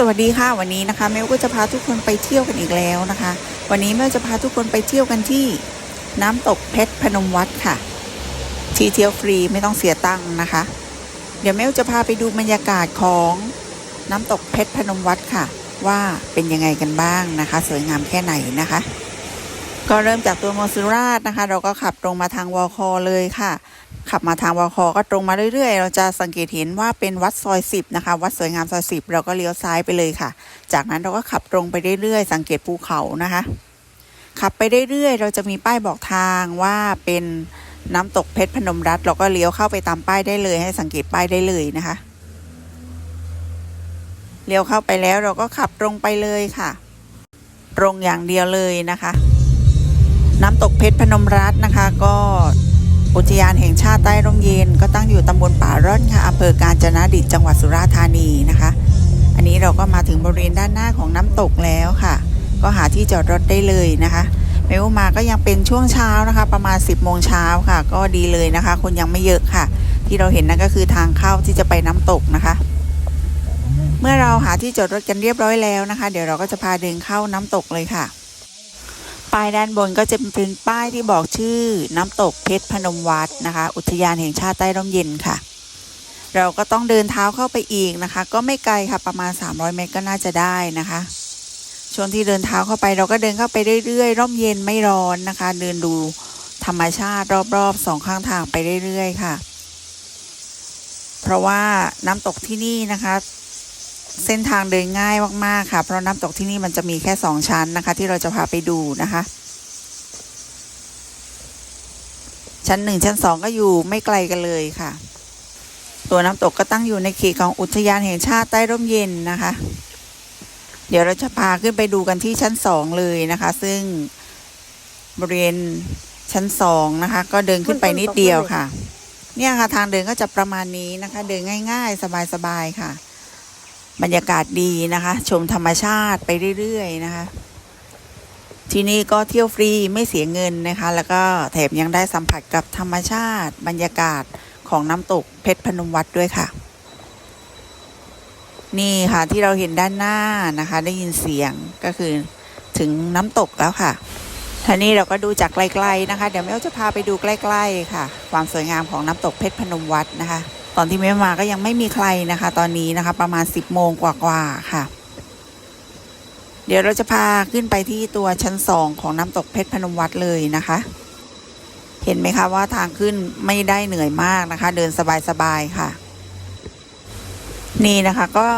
สวัสดีค่ะวันนี้นะคะแม่ก็จะพาทุกคนไปเที่ยวกันอีกแล้วนะคะ วันนี้แม่จะพาทุกคนไปเที่ยวกันที่น้ำตกเพชรพนมวัดค่ะ ที่เที่ยวฟรีไม่ต้องเสียตังค์นะคะ เดี๋ยวแม่จะพาไปดูบรรยากาศของน้ำตกเพชรพนมวัดค่ะ ว่าเป็นยังไงกันบ้างนะคะ สวยงามแค่ไหนนะคะ ก็เริ่มจากตัวมอสุราชนะคะ เราก็ขับตรงมาทางวอคอเลยค่ะ ขับมาทางวอคอก็ตรงมาเรื่อยๆ เราจะสังเกตเห็นว่าเป็นวัดซอยสิบนะคะ วัดสวยงามซอยสิบเราก็เลี้ยวซ้ายไปเลยค่ะ จากนั้นเราก็ขับตรงไปเรื่อยๆ สังเกตภูเขานะคะ ขับไปเรื่อยๆ เราจะมีป้ายบอกทางว่าเป็นน้ำตกเพชรพนมรัฐเราก็เลี้ยวเข้าไปตามป้ายได้เลย ให้สังเกตป้ายได้เลยนะคะ เลี้ยวเข้าไปแล้วเราก็ขับตรงไปเลยค่ะ ตรงอย่างเดียวเลยนะคะ น้ำตกเพชรพนมรัฐนะคะ ก็อุทยานแห่งชาติใต้ร่มเย็น ก็ตั้งอยู่ตำบลป่าร่อนค่ะอำเภอกาญจนดิตจังหวัดสุราษฎร์ธานีนะคะ อันนี้เราก็มาถึงบริเวณด้านหน้าของน้ำตกแล้วค่ะ ก็หาที่จอดรถได้เลยนะคะไม่ว่ามาก็ยังเป็นช่วงเช้านะคะ ประมาณ 10โมงเช้าค่ะ ก็ดีเลยนะคะ คนยังไม่เยอะค่ะ ที่เราเห็นนั่นก็คือทางเข้าที่จะไปน้ำตกนะคะ เมื่อเราหาที่จอดรถกันเรียบร้อยแล้วนะคะ เดี๋ยวเราก็จะพาเดินเข้าน้ำตกเลยค่ะ ป้ายด้านบนก็จะเป็นป้ายที่บอกชื่อน้ำตกเพชรพนมวัดนะคะ อุทยานแห่งชาติใต้ร่มเย็นค่ะ เราก็ต้องเดินเท้าเข้าไปอีกนะคะ ก็ไม่ไกลค่ะประมาณ 300 เมตรก็น่าจะได้นะคะช่วงที่เดินเท้าเข้าไปเราก็เดินเข้าไปเรื่อยๆ ร่มเย็นไม่ร้อนนะคะ เดินดูธรรมชาติรอบๆสองข้างทางไปเรื่อยๆ ค่ะ เพราะว่าน้ำตกที่นี่นะคะ เส้นทางเดินง่ายมากๆค่ะ เพราะน้ำตกที่นี่มันจะมีแค่สองชั้นนะคะ ที่เราจะพาไปดูนะคะ ชั้นหนึ่งชั้นสองก็อยู่ไม่ไกลกันเลยค่ะ ตัวน้ำตกก็ตั้งอยู่ในเขตของอุทยานแห่งชาติใต้ร่มเย็นนะคะ เดี๋ยวเราจะพาขึ้นไปดูกันที่ชั้นสองเลยนะคะ ซึ่งบริเวณชั้นสองนะคะ ก็เดินขึ้นไปนิดเดียวค่ะ เนี่ยค่ะทางเดินก็จะประมาณนี้นะคะ เดินง่าย ๆ สบายๆค่ะ บรรยากาศดีนะคะ ชมธรรมชาติไปเรื่อยๆนะคะ ที่นี่ก็เที่ยวฟรีไม่เสียเงินนะคะ แล้วก็แถมยังได้สัมผัสกับธรรมชาติ บรรยากาศของน้ำตกเพชรพนมวัดด้วยค่ะ นี่ค่ะที่เราเห็นด้านหน้านะคะ ได้ยินเสียงก็คือถึงน้ำตกแล้วค่ะทีนี้เราก็ดูจากไกลๆนะคะ เดี๋ยวแม่จะพาไปดูใกล้ ๆ ค่ะ ความสวยงามของน้ำตกเพชรพนมวัดนะคะ ตอนที่แม่มาก็ยังไม่มีใครนะคะ ตอนนี้นะคะ ประมาณ 10โมงกว่าๆค่ะ เดี๋ยวเราจะพาขึ้นไปที่ตัวชั้นสองของน้ำตกเพชรพนมวัดเลยนะคะ เห็นไหมคะว่าทางขึ้นไม่ได้เหนื่อยมากนะคะ เดินสบายๆค่ะ นี่นะคะก็